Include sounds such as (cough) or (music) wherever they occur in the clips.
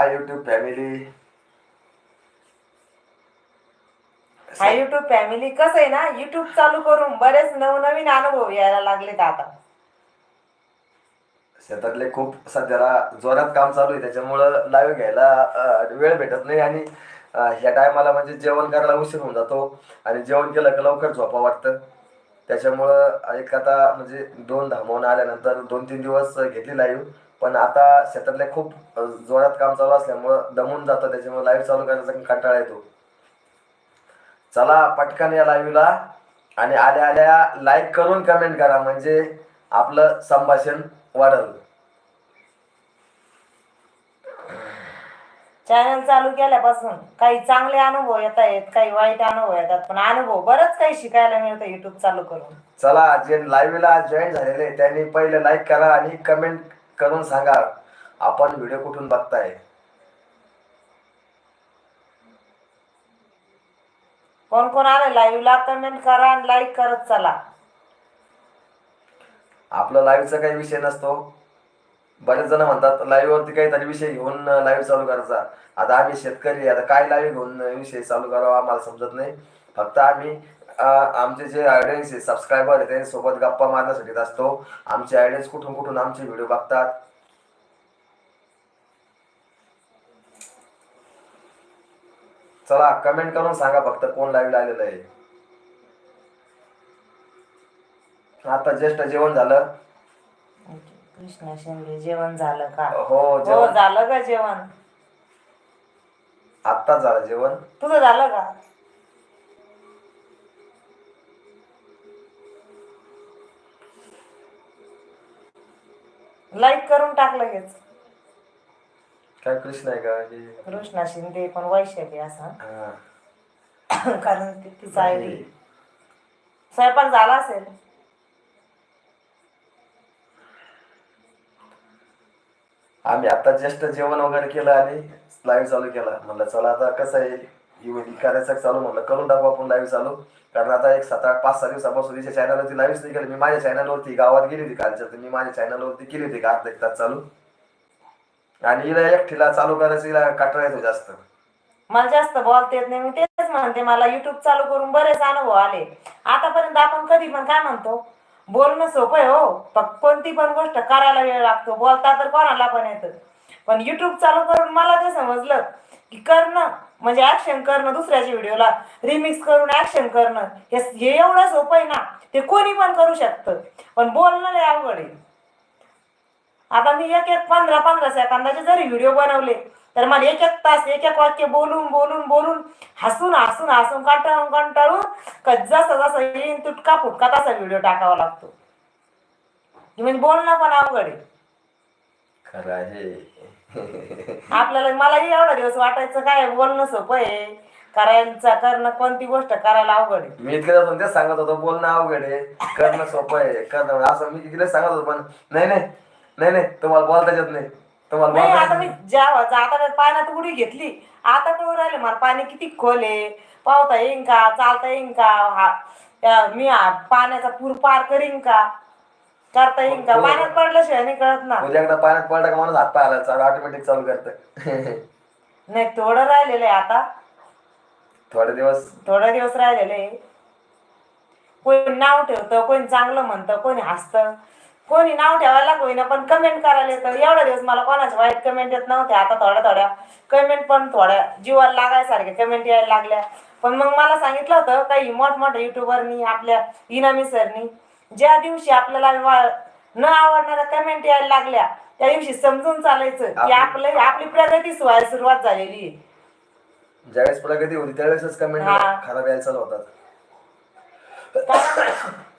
हाय YouTube family हा YouTube family कसं आहे ना युट्यूब चालू करून बरेच नवनवीन अनुभव यायला लागलेत आता. शेतातले खूप सध्याला जोरात काम चालू आहे त्याच्यामुळं लाईव्ह घ्यायला अं, वेळ भेटत नाही आणि अं, ह्या टायमाला म्हणजे जेवण करायला उशीर होऊन जातो आणि जेवण केलं का लवकर झोपा वाटतं. त्याच्यामुळं एक आता म्हणजे दोन धामवून आल्यानंतर दोन तीन दिवस घेतली लाईव्ह पण आता शेतातले खूप जोरात काम चालू असल्यामुळं दमून जातं त्याच्यामुळे लाईव्ह चालू करण्याचा कंटाळा येतो. चला पटकन या लाईव्हला आणि आल्या आल्या लाईक करून कमेंट करा. म्हणजे आपलं संभाषण वाढल. चॅनल चालू केल्यापासून काही चांगले अनुभव येत आहेत काही वाईट अनुभव येतात. पण अनुभव बरंच काही शिकायला मिळतं युट्यूब चालू करून. चला जे लाईव्हला जॉईन झालेले त्यांनी पहिले लाईक करा आणि कमेंट करून सांगा आपण व्हिडिओ कुठून बघताय? कोण कोण आले? लाईव्हला कमेंट करा आणि लाईक करत चला. आपलं लाईव्हचा काही विषय नसतो. बरेच जण म्हणतात लाईव्ह वरती काहीतरी विषय घेऊन लाईव्ह चालू करायचा. आता आम्ही शेतकरी आता काय लाईव्ह घेऊन विषय चालू करावा आम्हाला समजत नाही. फक्त आम्ही आमचे जे ऑडियन्स आहे सबस्क्रायबर आहे त्यांच्यासोबत गप्पा मारण्यासाठी असतो. आमचे ऑडियन्स कुठून कुठून आमचे व्हिडिओ बघतात? चला कमेंट करून सांगा फक्त कोण लाईव्ह आलेलं आहे. आता जस्ट जेवण झालं? कृष्णा शिंदे जेवण झालं का? हो हो जेवण झालं का जेवण? आत्ताच झालं जेवण. तुझं झालं का? लाईक करून टाक लगेच काय कृष्ण आहे का? कृष्णा शिंदे पण वैशाली असं. हा. (coughs) कारण ती तिचा आयडी. स्वयंपाक झाला असेल. आम्ही आता जस्ट जेवण वगैरे केलं आणि लाईव्ह चालू केला. म्हणलं चला आता कसं आहे? इव्हेंट करायचं चालू म्हणलं. करून टाकू आपण लाईव्ह चालू. कारण आता एक सात आठ पाच सहा दिवसापासून तिच्या चॅनलवरती लाईव्हच नाही केली. मी माझ्या चॅनलवरती गावात गेली होती कालच्या. तर मी माझ्या चॅनलवरती केली होती का अर्धा एक तास चालू. आणि हिला एकटीला चालू करायचं हिला काटाळा येतो जास्त. मला जास्त बोलता येत नाही. मी तेच म्हणते मला युट्यूब चालू करून बरेच अनुभव आले. आतापर्यंत आपण कधी पण काय म्हणतो बोलणं सोपं आहे हो. कोणती पण गोष्ट करायला वेळ लागतो. बोलता तर कोणाला पण येतं. पण युट्यूब चालू करून मला ते समजलं की करणं म्हणजे ऍक्शन करणं दुसऱ्याच्या व्हिडिओला रिमिक्स करून ऍक्शन करणं. हे हे एवढं सोपं आहे ना ते कोणी पण करू शकतं. पण बोलणं लय अवघड आहे. आता मी एक एक पंधरा पंधरा सेकंदाचे जरी व्हिडिओ बनवले तर मला एक एक तास एक एक वाक्य बोलून बोलून बोलून हसून हसून हसून कंटाळून कंटाळून का जसं जसं येईन तुटका फुटका तसा व्हिडिओ टाकावा लागतो. म्हणजे बोलणं पण अवघड आहे. आपल्याला मलाही एवढा दिवस वाटायचं काय बोलणं सोपं आहे. करायचं करणं कोणती गोष्ट करायला अवघड आहे? मी तिला पण तेच सांगत होतो बोलणं अवघड आहे करणं सोपं आहे करणं असं मी तिला सांगत होतो पण नाही नाही नाही नाही तुम्हाला बोलता येत नाही. तुम्हाला नाही बोलता आता मी ज्या आता पाण्यात उडी घेतली. आता कळून राहिले मला पाणी किती खोल आहे. पावता येईन का चालता येईन का? हा त्या- मी हा पाण्याचा पूर पार करीन का? करता येईन का? हो. पाण्यात पडल्याशिवाय नाही कळत ना उद्या एकदा पाण्यात पडला का माणूस हात चालू ऑटोमॅटिक चालू करतं नाही थोडं राहिलेलं आहे आता. थोडे दिवस. थोडे दिवस राहिलेले आहे. कोणी नाव ठेवतं कोणी चांगलं म्हणतं कोणी हसतं. कोणी नाव ठेवायला होईना पण कमेंट करायला येतं. एवढा दिवस मला कोणाच्या वाईट कमेंट येत नव्हत्या. आता थोड्या थोड्या कमेंट पण थोड्या जीवाला लागायसारख्या कमेंट यायला लागल्या. पण मग मला सांगितलं होतं काही मोठमोठ्या युट्यूबरनी आपल्या इनामी सरनी ज्या दिवशी आपल्याला न आवडणाऱ्या कमेंट यायला लागल्या त्या दिवशी समजून चालायचं की आपली- आपलं आपली प्रगती व्हायला सुरुवात झालेली आहे ज्यावेळेस प्रगती होती त्यावेळेसच कमेंट. खराब यायला चालू होतात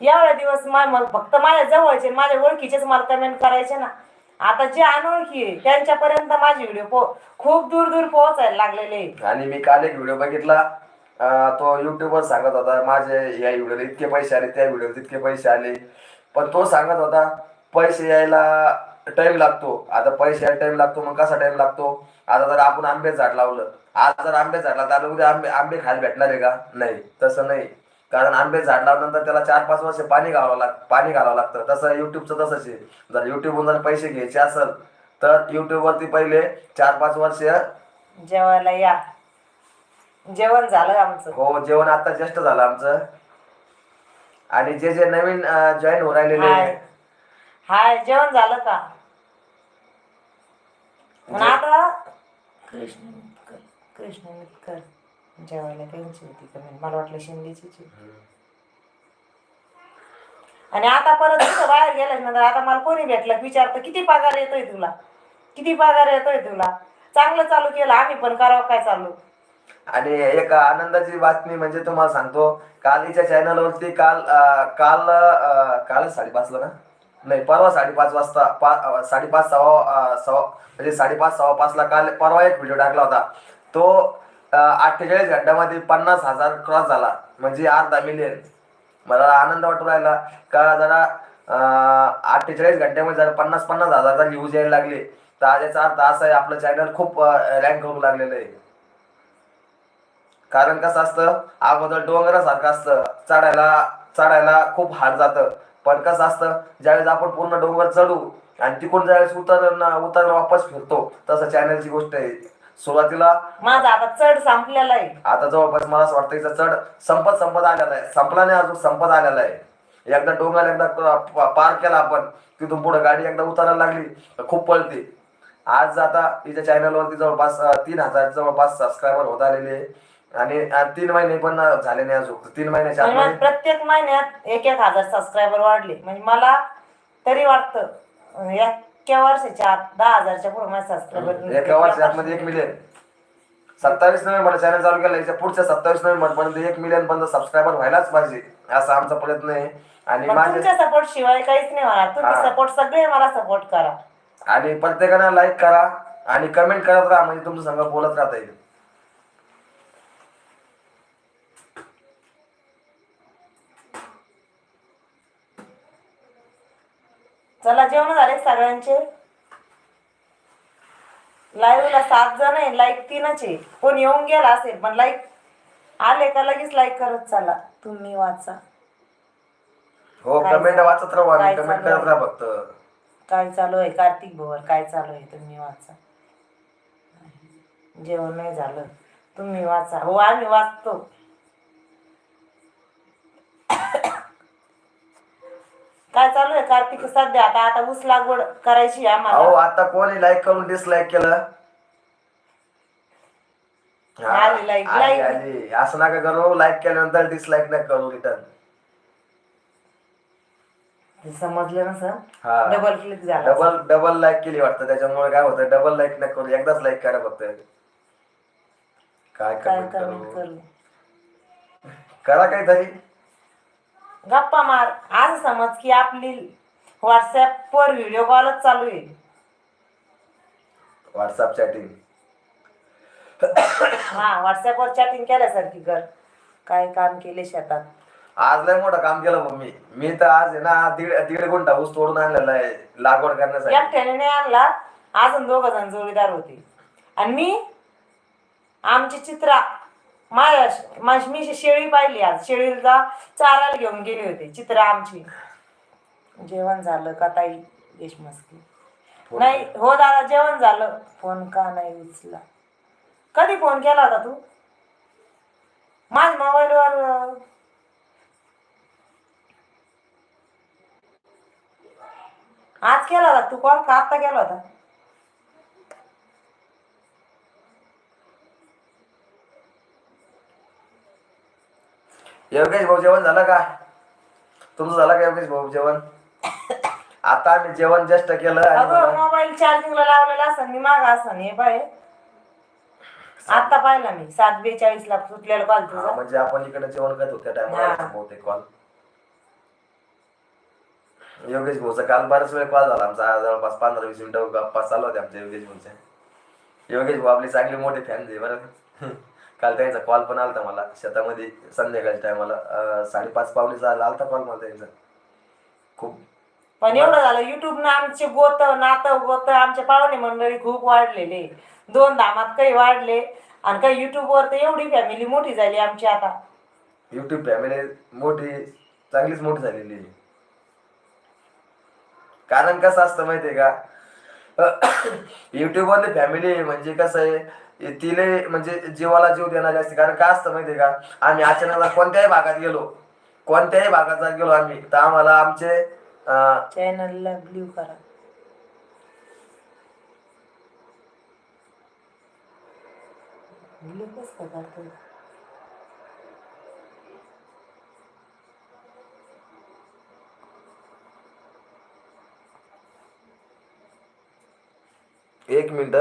एवढे दिवस फक्त माझ्या जवळचे माझ्या ओळखीचेच मला कमेंट करायचे ना आता जे अनोळखी आहे त्यांच्यापर्यंत माझे व्हिडिओ खूप दूर दूर पोहोचायला लागलेले. आणि मी काल एक व्हिडिओ बघितला तो युट्यूबवर सांगत होता माझे या व्हिडिओला इतके पैसे आले त्या व्हिडिओला तितके पैसे आले. पण तो सांगत होता पैसे यायला टाइम लागतो. आता पैसे यायला टाइम लागतो मग कसा टाइम लागतो? आता जर आपण आंबे झाड लावलं आज जर आंबे झाड लावलं उद्या आंबे आंबे खायला भेटणार आहे का? नाही तसं नाही. कारण आंबे झाड लावल्यानंतर त्याला चार पाच वर्ष पाणी घालावं लाग पाणी घालावं लागतं. तसं युट्यूबचं तसंच आहे. जर युट्यूबवरून जर पैसे घ्यायचे असेल तर युट्यूबवरती वरती पहिले चार पाच वर्ष जेवायला या. जेवण झालं आमचं. हो जेवण आता जस्ट झालं आमचं. आणि जे जे नवीन जॉईन हो राहिलेले हाय. हाय जेवण झालं का? पण आता कृष्ण कृष्ण जेवायला त्यांची होती कमेंट मला वाटलं शिंदेचीच होती. आणि आता परत तिथं बाहेर गेल्यानंतर आता मला कोणी भेटलं? विचारतं किती पगार येतोय तुला? किती पगार येतोय तुला? चांगलं चालू केलं आम्ही पण करावं काय चालू? आणि एक आनंदाची बातमी म्हणजे तुम्हाला सांगतो काल हिच्या चॅनलवरती काल काल काल साडेपाचला ना? नाही परवा साडेपाच वाजता पा साडेपाच सव्वा सव्वा म्हणजे साडेपाच सव्वा पाचला काल परवा एक व्हिडिओ टाकला होता. तो अठ्ठेचाळीस घंट्यामध्ये पन्नास हजार क्रॉस झाला म्हणजे अर्धा मिलियन मला आनंद वाटू राहिला का जरा अठ्ठेचाळीस घंट्यामध्ये जरा पन्नास पन्नास हजारचा न्यूज यायला लागले. तर याचा अर्थ असा आहे आपलं चॅनल खूप रँक होऊ लागलेलं आहे. कारण कसं असतं अगोदर डोंगरासारखं असतं चढायला चढायला खूप हार जातं. पण कसं असतं ज्यावेळेस आपण पूर्ण डोंगर चढू आणि तिकडून ज्यावेळेस उतर उतर वापस फिरतो तसं चॅनलची गोष्ट आहे. सुरुवातीला माझा आता चढ संपलेला आहे. आता जवळपास मला असं वाटतं चढ संपत संपत आलेला आहे. संपला नाही अजून संपत आलेला आहे. एकदा डोंगर एकदा पार केला आपण तिथून पुढे गाडी एकदा उतरायला लागली खूप पळते. आज आता तिच्या चॅनलवरती जवळपास तीन हजार जवळपास सबस्क्रायबर होत आलेले आहे. आणि तीन महिने पण झाले नाही अजून. तीन महिन्याच्या प्रत्येक महिन्यात एक एक हजार सबस्क्रायबर वाढले. म्हणजे मला तरी वाटतं अं, एका वर्षाच्या आत दहा हजारच्या पुढे माझे सबस्क्रायबर एका वर्षात मध्ये एक मिलियन सत्तावीस नोव्हेंबर चॅनल चालू केलं याच्या पुढच्या सत्तावीस नोव्हेंबर पर्यंत एक मिलियन पर्यंत सबस्क्रायबर व्हायलाच पाहिजे. असा आमचा प्रयत्न आहे. आणि पण माझे तुमच्या सपोर्ट शिवाय काहीच नाही होणार तुम्ही. सपोर्ट सगळे मला सपोर्ट करा. आणि प्रत्येकानं लाईक करा आणि कमेंट करत राहा. म्हणजे तुमचं संग बोलत राहता येईल. चला जेवण झाले सगळ्यांचे? लाईव्हला सात जण आहे लाईक तीनच आहे. कोण येऊन गेला असेल पण लाईक आले का लगेच लाईक करत चला. तुम्ही वाचा. हो काय कमेंट चालू- वाचत राहा काय आणि कमेंट चालू करत राहा फक्त. काय चालू आहे? कार्तिक भवर काय चालू आहे? तुम्ही वाचा. जेवण नाही झालं. तुम्ही वाचा. हो आम्ही वाचतो. काय चालू आहे कार्तिक? सध्या आता आता ऊस लागवड करायची आहे अहो आम्हाला आता कोणी लाईक करून डिसलाईक केलं? हा, आली like, आली, like. आली. असं नका करू लाईक केल्यानंतर डिसलाईक नाही करू रिटर्न हे समजलं ना सर हा. डबल क्लिक झाला. डबल डबल लाईक केली वाटतं. त्याच्यामुळे काय होतं? डबल लाईक नाही करू. एकदाच लाईक करा फक्त. काय काय कमेंट कमेंट करू? करू? करा काहीतरी. गप्पा मार. आज समज की आपली व्हॉट्सअप वर व्हिडिओ कॉलच चालू आहे. व्हॉट्सअप चॅटिंग हा व्हॉट्सअप वर चॅटिंग केल्यासारखी कर. काय काम केले शेतात? आज लय मोठं काम केलं मग मी मी तर आज आहे ना दीड दीड गुंठा ऊस तोडून आणलेला आहे लागवड करण्यासाठी. एकट्याने नाही आणला अजून दोघ जण जोडीदार होते. आणि मी आमची चित्रा माझी मी शेळी पाहिली आज. शेळीला चारायला घेऊन गेली होती. चित्रा आमची. जेवण झालं का ताई? देशमस्की नाही हो दादा जेवण झालं. फोन का नाही उचला कधी फोन केला होता तू? माझ्या मोबाईलवर आज केला होता? तू कॉल का आत्ता केला होता? योगेश भाऊ जेवण झालं का? तुमचं झालं का योगेश भाऊ जेवण? आता आम्ही जेवण जस्ट केलं आणि अगं मला- मोबाईल चार्जिंगला लावलेला असं मी माग असं हे पाय आता पाहिला मी सात बेचाळीस ला सुटलेला कॉल हा, तुझा. म्हणजे आपण इकडे जेवण करत होत्या टायमाला हा. बहुतेक कॉल योगेश भाऊचा काल बराच वेळ कॉल झाला आमचा जवळपास पंधरा वीस मिनिटं गप्पा चालू होते आमच्या योगेश भाऊच्या. योगेश भाऊ आपले चांगले मोठे फॅन आहे बरं काल त्यांचा कॉल पण आलता मला शेतामध्ये संध्याकाळच्या टायमाला साडेपाच पावणेचा आलता कॉल मला त्यांचा. खूप पण एवढं झालं युट्यूब न आमचे गोत नातं गोत आमचे पाहुणे मंडळी खूप वाढलेले. दोन धामात काही वाढले आणि काही युट्यूब वर तर एवढी फॅमिली मोठी झाली आमची आता. युट्यूब फॅमिली मोठी चांगलीच मोठी झालेली कारण कसं असतं माहितीये का? युट्यूब वरली फॅमिली म्हणजे कसं आहे तिने म्हणजे जीवाला जीव देणारी असते. कारण काय असतं माहितीये का? आम्ही अचानक कोणत्याही भागात गेलो कोणत्याही भागात जर गेलो आम्ही तर आम्हाला आमचे चॅनलला ब्ल्यू करा. एक मिनिट.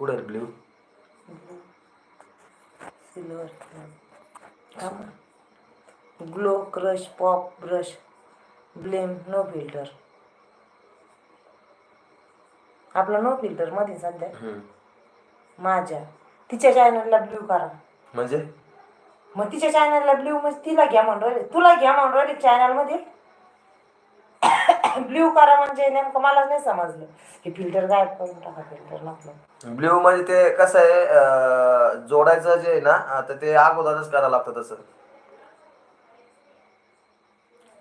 कुठे blue silver glow crush pop brush blame no filter आपला नो फिल्टरमध्ये सध्या. माझ्या. तिच्या चॅनलला ब्ल्यू करा. म्हणजे? मग तिच्या चॅनलला ब्ल्यू म्हणजे तिला घ्या म्हणून राहिले. तुला घ्या म्हणून राहिले चॅनलमध्ये? ब्ल्यू करा म्हणजे नेमकं मला नाही समजलं हे फिल्टर गायब करून टाका फिल्टर ब्ल्यू म्हणजे ते कसं आहे अं, जोडायचं जे आहे ना आता ते अगोदरच करावं लागतं तसं.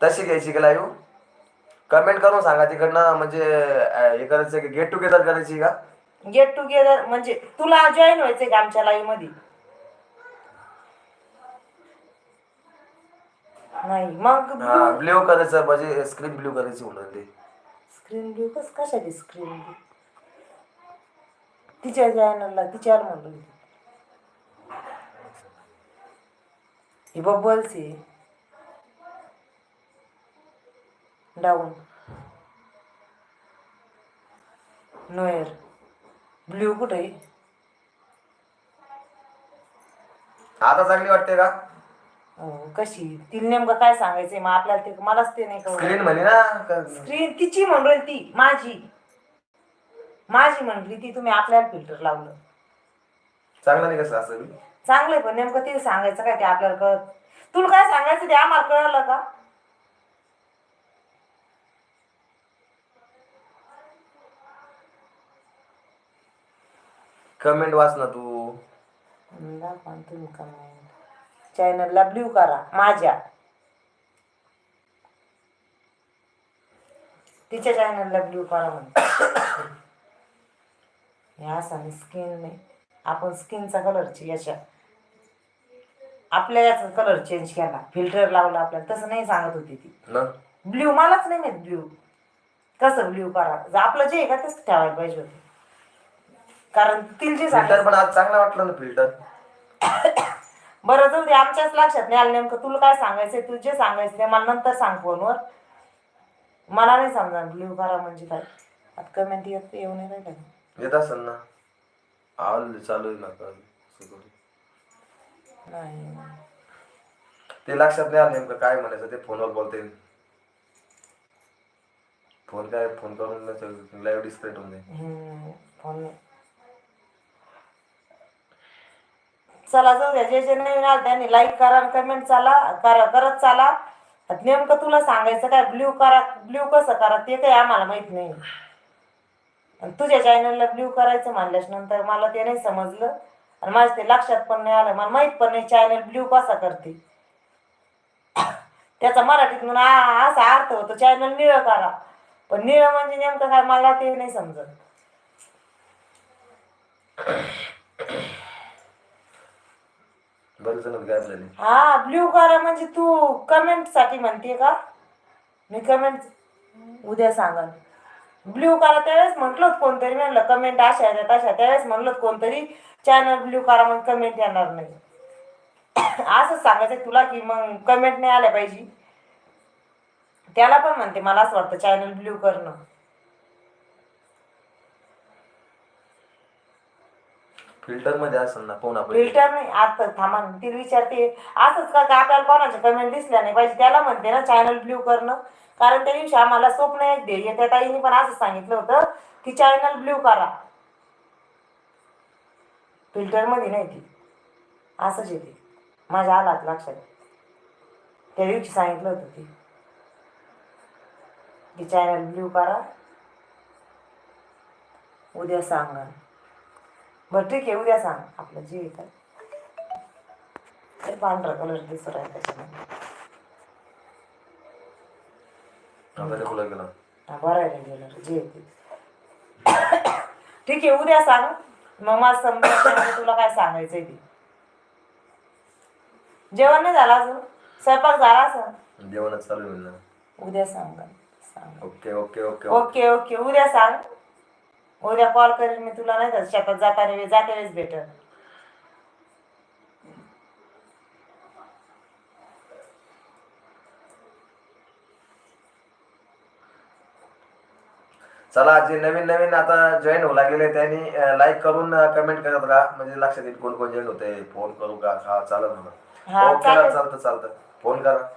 तशी घ्यायची का लाईव्ह कमेंट करून सांगा तिकडनं म्हणजे अं, हे करायचं की गेट टुगेदर करायची का? गेट टुगेदर म्हणजे तुला जॉईन व्हायचंय का आमच्या लाईव्हमध्ये नाही मग हा ब्ल्यू करायचं म्हणजे स्क्रीन ब्ल्यू करायची म्हणून राहिली. स्क्रीन ब्ल्यू कस कशाची स्क्रीन ब्ल्यू तिच्या चॅनलला तिच्यावर म्हणलो मी. ही बबल्स आहे डाऊन नोयर ब्ल्यू कुठे? आहे आता चांगली वाटते का? कशी? तिला नेमकं काय सांगायचंय? मग आपल्याला ते मलाच ते नाही स्क्रीन म्हणे ना का- स्क्रीन तिची म्हणून ती माझी. माझी म्हणली ती तुम्ही आपल्याला फिल्टर लावलं. चांगलं नाही कसं असं? चांगलंय पण नेमकं ते सांगायचं काय ते आपल्याला कळत तुला काय सांगायचं ते आम्हाला कळलं का? कमेंट वाच ना तू. दाखवा ना तुम्ही कमेंट चॅनलला ब्ल्यू करा माझ्या. तिच्या चॅनलला ब्ल्यू करा म्हणते हे असं स्किन नाही आपण स्किनचा कलर याच्या आपल्या याचा कलर चेंज केला. फिल्टर लावला आपल्याला. तसं नाही सांगत होती ती. ना? ब्ल्यू मलाच नाही माहीत ब्ल्यू कसं ब्ल्यू करा? आपलं जे आहे का तसं ठेवायला पाहिजे होते. कारण तिला जे फिल्टर पण आज चांगलं वाटलं ना फिल्टर (coughs) बरं जाऊ दे आमच्याच लक्षात नाही आलं नेमकं तुला काय सांगायचंय तू जे सांगायचं ते मला नंतर सांग फोनवर मला नाही समजा ब्ल्यू करा म्हणजे काय आता कमेंट येत येऊ नाही राहिल्या का? येत असेल ना आवाज चालू आहे ना का? असं करू. नाही ते लक्षात नाही आलं नेमकं काय म्हणायचं ते फोनवर बोलते फोन काय फोन करून लाईव्ह डिस्प्ले होऊन जाईल हम्म, फोन नाही. चला जाऊ द्या. जे जे नवीन आलं त्यांनी लाईक करा कमेंट चाला करा करत चाला. आता नेमकं तुला सांगायचं काय? ब्ल्यू करा ब्ल्यू कसं करा? ते काही आम्हाला माहीत नाही. आणि तुझ्या चॅनलला ब्ल्यू करायचं म्हणल्यास नंतर मला ते नाही समजलं. आणि माझं ते लक्षात पण नाही आलं. मला माहीत पण नाही चॅनल ब्ल्यू कसा करते. (coughs) त्याचा मराठीत आ- असा अर्थ होतो चॅनल निळं करा. पण निळं म्हणजे नेमकं काय? मला ते नाही समजत. बरेच जण गायब झाले. हा ब्ल्यू करा म्हणजे तू कमेंटसाठी म्हणते का? मी कमेंट उद्या सांगा ब्ल्यू करा त्यावेळेस म्हटलं कोणतरी म्हणलं कमेंट अशा येतात अशा त्यावेळेस म्हणलं कोणतरी चॅनल ब्ल्यू करा मग कमेंट येणार नाही. (coughs) असंच सांगायचं तुला की मग कमेंट नाही आल्या पाहिजे. त्याला पण म्हणते मला असं वाटतं चॅनल ब्ल्यू करणं. फिल्टरमध्ये असेल ना कोण आपण फिल्टर नाही आता थांबा ना, तिला विचारते असंच का का आपल्याला कोणाच्या कमेंट दिसल्या नाही? पाहिजे त्याला म्हणते ना चॅनल ब्ल्यू करणं. कारण त्या दिवशी आम्हाला स्वप्न एक ध्येय त्या ताईने पण असं सांगितलं होतं की चॅनल ब्ल्यू करा. फिल्टरमध्ये नाही ती. असंच येते माझ्या आलात लक्षात त्या दिवशी सांगितलं होतं ती की चॅनल ब्ल्यू करा. उद्या सांगा. बरं ठीक आहे उद्या सांग. आपलं जे आहे तर ते पांढरा कलर दिसत आहे त्याच्यामध्ये रेग्युलर गेला. हा, भरायला गेलं रे, जे येते ठीक आहे उद्या सांग. मग नाही की तुला काय सांगायचंय ते. जेवण नाही झालं अजून? स्वयंपाक झाला असं जेवणच चालू आहे ना उद्या सांग सांग. Okay okay okay. Okay okay उद्या सांग. उद्या कॉल करेन मी तुला नाही का? शेतात जाताना जाते वेळेस भेटल. चला जे नवीन नवीन आता जॉईन होऊ लागलेले त्यांनी लाईक करून कमेंट करत राहा. म्हणजे लक्षात येईल कोण कोण जॉईन होते फोन करू का? हा चालेल म्हणा केला चालेल. चालतं चालतं. फोन करा.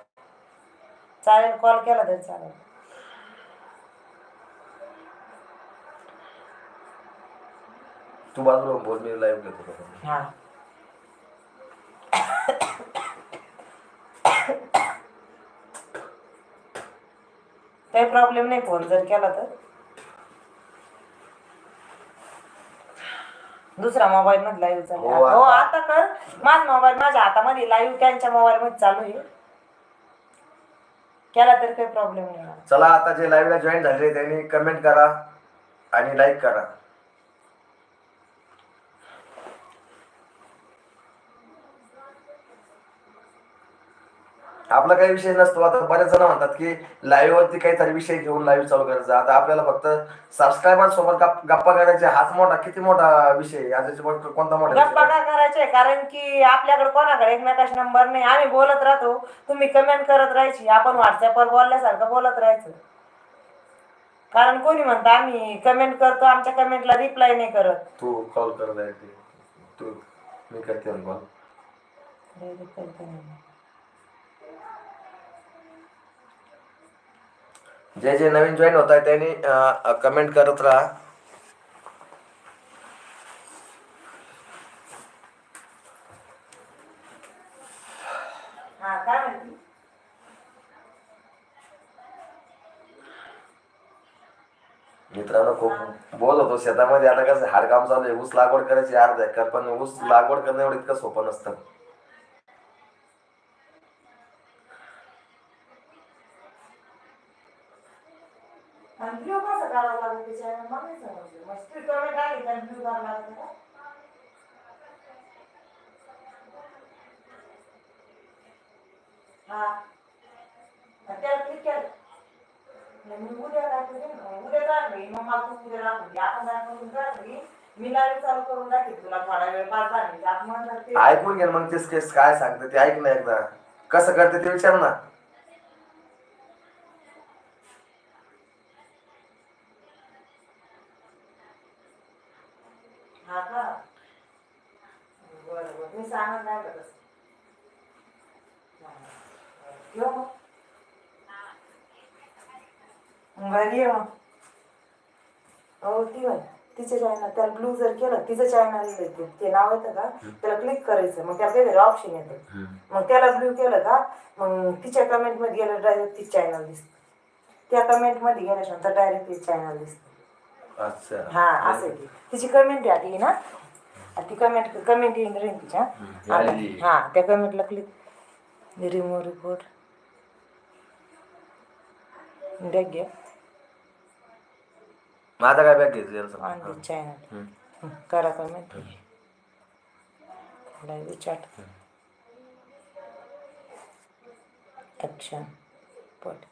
चालेल कॉल केला तरी चालेल. तू बाजूला बोल मी लाईव्ह घेतो हा. काही प्रॉब्लेम नाही फोन जर केला तर. दुसरा मोबाईल मध्ये लाईव्ह चालू हो, आहे. हो आता- आता कर. माझा मोबाईल माझ्या हातामध्ये लाईव्ह त्यांच्या मोबाईल मध्ये चालू आहे. केला तरी काही प्रॉब्लेम नाही. चला आता जे लाईव्हला जॉईन झाले त्यांनी कमेंट करा आणि लाईक करा. आपला काही विषय नसतो. आता बरेच जण म्हणतात की लाईव्ह वरती काहीतरी विषय घेऊन लाईव्ह चालू करायचा. आता आपल्याला फक्त सबस्क्रायबर सोबत गप- गप्पा करायचे हाच मोठा किती मोठा विषय आहे? कोणता मोठा गप्पा काय करायचे? कारण की आपल्याकडे कोणाकडे एकमेकाचा नंबर नाही. आम्ही बोलत राहतो. तुम्ही कमेंट करत राहायची. आपण व्हॉट्सअपवर बोलल्यासारखं बोलत राहायचं. कारण कोणी म्हणतं आम्ही कमेंट करतो आमच्या कमेंटला रिप्लाय नाही करत. तू कॉल कर डायरेक्टली तू. मी करते कॉल जे जे नवीन जॉईन होत आहे त्यांनी कमेंट करत राहा. हा मित्रांनो खूप बोल होतो शेतामध्ये आता कसं हाडकाम चालू आहे ऊस लागवड करायची अर्ध एकर पण ऊस लागवड करणं एवढं इतकं सोपं नसतं आणि ब्ल्यू कसं करावं लागेल त्याच्या मला नाही समजलं मग स्त्री कमेंट आली तर हा त्याला क्लिक केलं मी उद्या काय उद्या मग मला तू उद्या दाखवली आपण करून मी लाईव्ह चालू करून दाखवेल तुला थोडा वेळ पाच दहा मिनिट आपण ते ऐकून घे ना मग तेच केस काय सांगते ते ऐक ना एकदा. कसं करते ते विचार ना हा का बरं बरं मी सांगत नाही का तसं ठेव मग. घरी ये मग हो ती बाई तिचे चॅनल त्याला ब्लू जर केलं तिचं चॅनल ते नाव येतं का? त्याला क्लिक करायचं मग त्याला काहीतरी ऑप्शन येतं. मग त्याला ब्ल्यू केलं का? मग तिच्या कमेंटमध्ये गेलं डायरेक्ट ती चॅनल दिसतं. त्या कमेंटमध्ये गेल्यानंतर डायरेक्ट ती चॅनल दिसतं. हा असं ती. तिची कमेंट आली ना? ती कमेंट कमेंट येईन राहील तिच्या. हा त्या कमेंटला क्लिक रिमूव्ह रिपोर्ट घ्या माझा काय बॅग घ्यायचं ऑन दी चॅनल करा कमेंट लाईव्ह चॅट ॲक्शन पट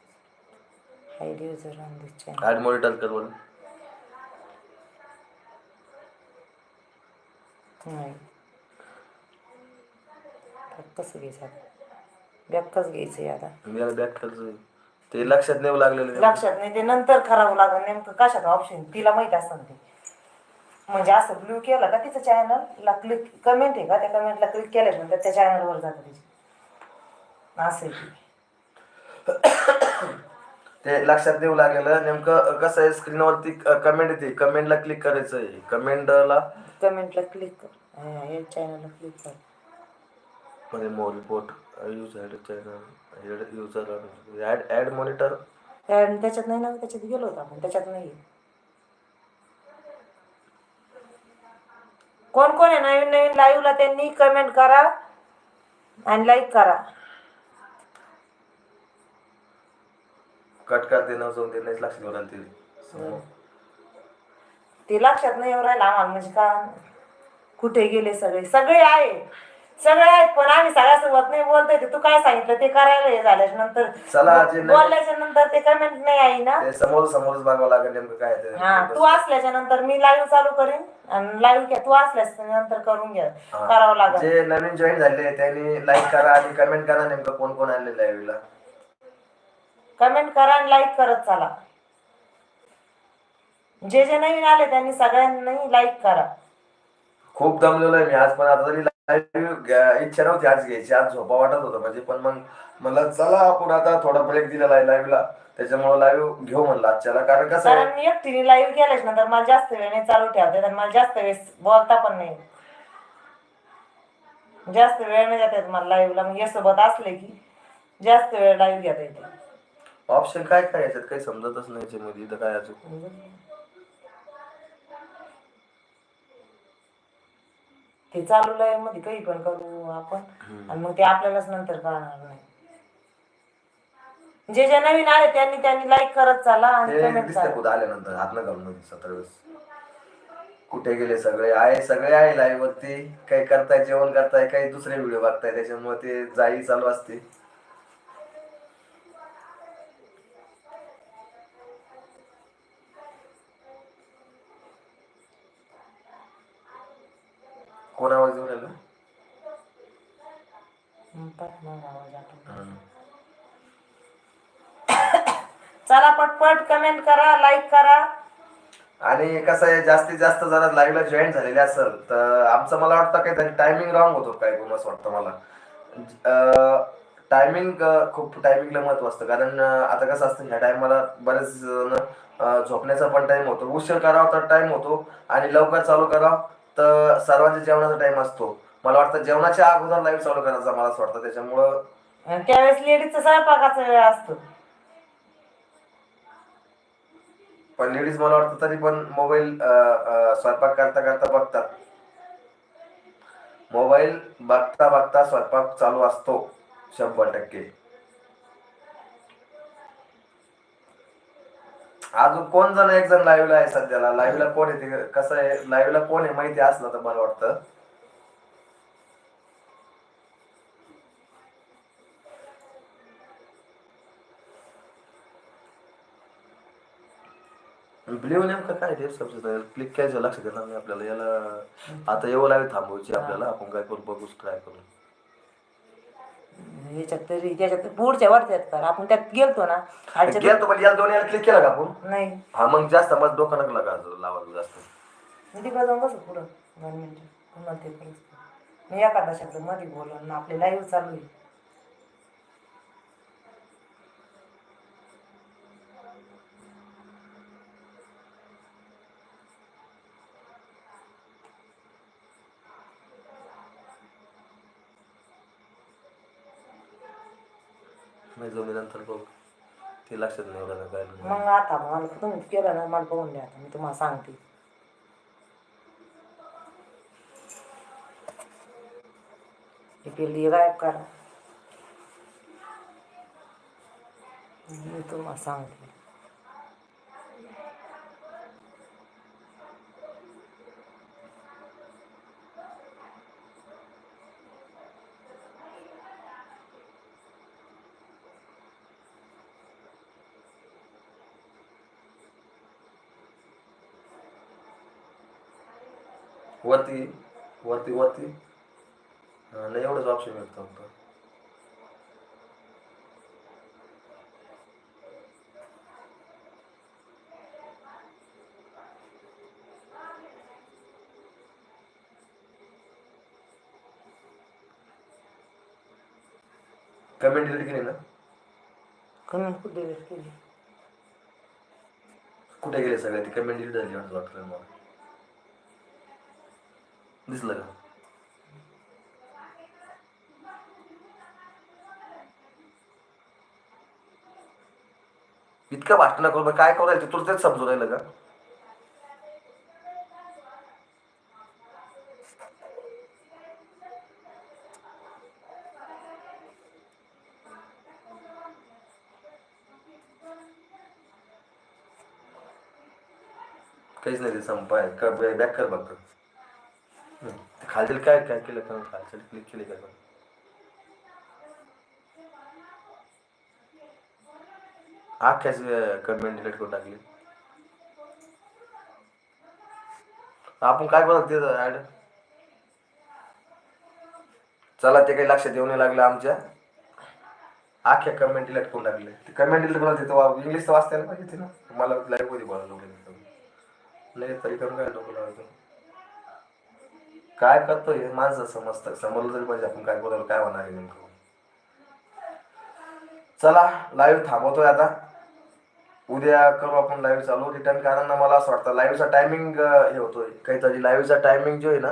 hide user on this channel add monitor कर बोल. नाही. बॅग कसं घ्यायचं बॅग कसं घ्यायचं आहे आता? मी बॅग करायचं ते लक्षात नेऊ लागलेलं लक्षात नाही ते नंतर करावं लागेल नेमकं कशात ऑप्शन तिला माहीत असतं ते. म्हणजे असं ब्ल्यू केलं का तिचं चॅनलला क्लिक कमेंट आहे का? त्या कमेंटला क्लिक केल्यानंतर त्या चॅनलवर जातं तिचे. असं आहे ते. ते लक्षात देऊ लागलेलं. नेमकं कसं आहे स्क्रीनवरती कमेंट येते. कमेंटला क्लिक करायचं आहे कमेंटला कमेंटला क्लिक कर. चॅनलला क्लिक कर. मध्ये more report use channel user add add monitor कारण त्याच्यात नाही ना त्याच्यात गेलो होतो आपण त्याच्यात नाही. कोण कोण आहे? नवीन नवीन लाईव्हला त्यांनी कमेंट करा आणि लाईक करा. कट करते न जाऊन ते नाहीच लक्षात घेऊन आली ती ते लक्षात नाही येऊ राहिलं आम्हाला म्हणजे का? कुठे गेले सगळे? सगळे आहे. सगळे आहेत पण आम्ही सगळ्यासोबत नाही बोलतोय ते. तू काय सांगितलं? ते करायला हे झाल्याच्यानंतर चला, जे नाही- बोलल्याच्या नंतर ते कमेंट नाही आहे ना? ते समोर समोरच बघावं लागेल नेमकं काय आहे हा ते असल्याच्या नंतर मी लाईव्ह चालू करीन आणि लाईव्ह घ्या. तू असल्याच्या नंतर करून घ्या. हा. करावं लागेल. जे नवीन जॉईन झाले त्यांनी लाईक करा आणि कमेंट करा नेमकं कोण कोण आले लाईव्हला कमेंट करा आणि लाईक करत चला. जे जे नवीन आले त्यांनी सगळ्यांनी लाईक करा. खूप दमलेलो आहे मी. आज पण आता तरी लाईव्ह इच्छा नव्हती आज घ्यायची आज झोपा वाटत होतं. म्हणजे पण मग म्हणलं चला आपण आता थोडा ब्रेक दिलेला आहे लाईव्हला त्याच्यामुळे लाईव्ह घेऊ म्हणलं आजच्याला. कारण कसं आहे कारण मी एकटीने लाईव्ह केल्याच नंतर मला जास्त वेळ नाही चालू ठेवते आणि मला जास्त वेळ बोलता पण नाही जास्त वेळ नाही जात मला लाईव्हला मग यासोबत असले की जास्त वेळ लाईव्ह घेता येते. ऑप्शन काय काय याच्यात? काही समजतच नाही याच्यामध्ये. इथं काय अजून? ते चालू लाईव्हमध्ये काही पण करू आपण. आणि मग ते आपल्यालाच नंतर कळणार नाही. जे जे नवीन आले त्यांनी त्यांनी लाईक करत चला आणि कमेंट दिसतंय करा. कुठं आल्यानंतर हात न घालून सतरा वेळेस. कुठे गेले सगळे? आहे सगळे आहे लाईव्ह वरती. काही करताय जेवण करताय काही दुसरे व्हिडिओ बघताय. त्याच्यामुळे ते जाई चालू असते. कोण आवाज. हम्म. चला पटपट कमेंट करा लाईक करा आणि कसं आहे जास्तीत जास्त जरा लाईव्हला जॉईन झालेले असेल तर आमचं मला वाटतं काही टायमिंग रॉंग होतो काय कोण असं वाटतं मला टायमिंग खूप टायमिंगला महत्त्व असतं कारण आता कसं असतं ह्या टायमाला बरेच जण झोपण्याचा पण टाइम होतो उशीर करावा तर टाइम होतो आणि लवकर चालू करावं तर सर्वांच्या जेवणाचा टाइम असतो. मला वाटतं जेवणाच्या अगोदर लाईव्ह चालू करायचा मला असं वाटतं. त्याच्यामुळं आणि त्यावेळेस लेडीजचा स्वयंपाकाचा वेळ असतो. पण लेडीज मला वाटतं तरी पण मोबाईल स्वयंपाक करता करता बघतात. मोबाईल बघता बघता स्वयंपाक चालू असतो शंभर टक्के. अजून कोण जण एक जण लाईव्हला आहे सध्याला? लाईव्हला कोण आहे ते? कसं आहे? लाईव्हला कोण आहे माहिती असलं तर मला वाटतं. ब्ल्यू नेमकं काय ते सबसे क्लिक करायचं लक्षात येणार नाही आपल्याला. याला आता एवढं लाईव्ह थांबवायची आपल्याला. आपण काय करू? बघूच ट्राय करू याच्यात तरी त्याच्यात पुढच्या वरच्यात कर. आपण त्यात गेलतो ना खालच्या गेलं पण याला दोन याला क्लिक केला का आपण? नाही. हा मग जास्त मग डोकं नका लागा लावायला जास्त? मी तिकडे जाऊन बसू पुढं. दोन मिनिटं. पुन्हा ते मी एखादा शब्दमध्ये बोलून आपले लाईव्ह चालू आहे. नाही जाऊन नंतर बघ. ते लक्षात नाही एवढं काय मग आता मला तुम्ही केलं ना मला बघून द्या आता मी तुम्हाला सांगते. हे केली गायब करा. मी तुम्हाला सांगते. वरती वरती वरती हा, नाही एवढंच ऑप्शन भेटतं फक्त. कमेंट डिलीट केली ना? कमेंट कुठे केली? कुठे गेले सगळे? ती कमेंट डिलीट झाली वाटतं मला. दिसलं का इतका वाटणं करून काय करायचं तुला तेच समजून राहिलं का? काहीच नाही ते संपाय बॅक कर बघ हम्म. काय काय केलं का खालच्या क्लिक केली का आख्याच कमेंट डिलीट करून टाकली. आपण काय बोलत ते ऍड? चला ते काही लक्षात येऊ नाही लागलं आमच्या. आख्या कमेंट डिलीट करून टाकले. ते कमेंट डिलीट करून तिथं इंग्लिश तर वाचता यायला पाहिजे ते ना. मला लाईव्हमध्ये बोलायला लोक नाही तरी करून काय लोक लावायचं? काय करतो हे माणसं समजतं. समजलं तरी पाहिजे आपण काय बोलायला काय होणार आहे नेमकं. चला लाईव्ह थांबवतोय आता. उद्या करू आपण लाईव्ह चालू. रिटर्न कारण ना मला असं वाटतं लाईव्हचा टायमिंग हे होतोय. काहीतरी लाईव्हचा टायमिंग जो आहे ना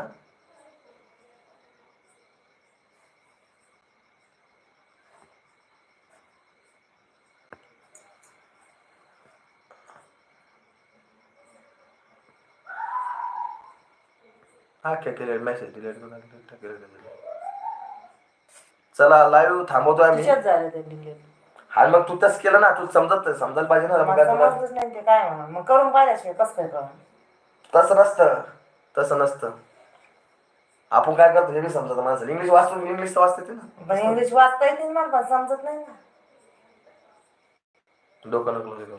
मेसेज डिलीट. चला लाईव्ह थांबवतोय आम्ही. तिच्यात झालं ते डिलीट हा मग तू तस केलं ना तू समजत समजायला पाहिजे ना मग मला काय तुला समजलंच नाही ते काय म्हणून. मग करून पाहिल्याशिवाय कसं काय करून तसं नसतं तसं नसतं. आपण काय करतो हे बी समजत माणसं इंग्लिश वाचतो इंग्लिश तर वाचते ते ना. इंग्लिश वाचता येते ना मला पण समजत नाही ना. डोकं नको.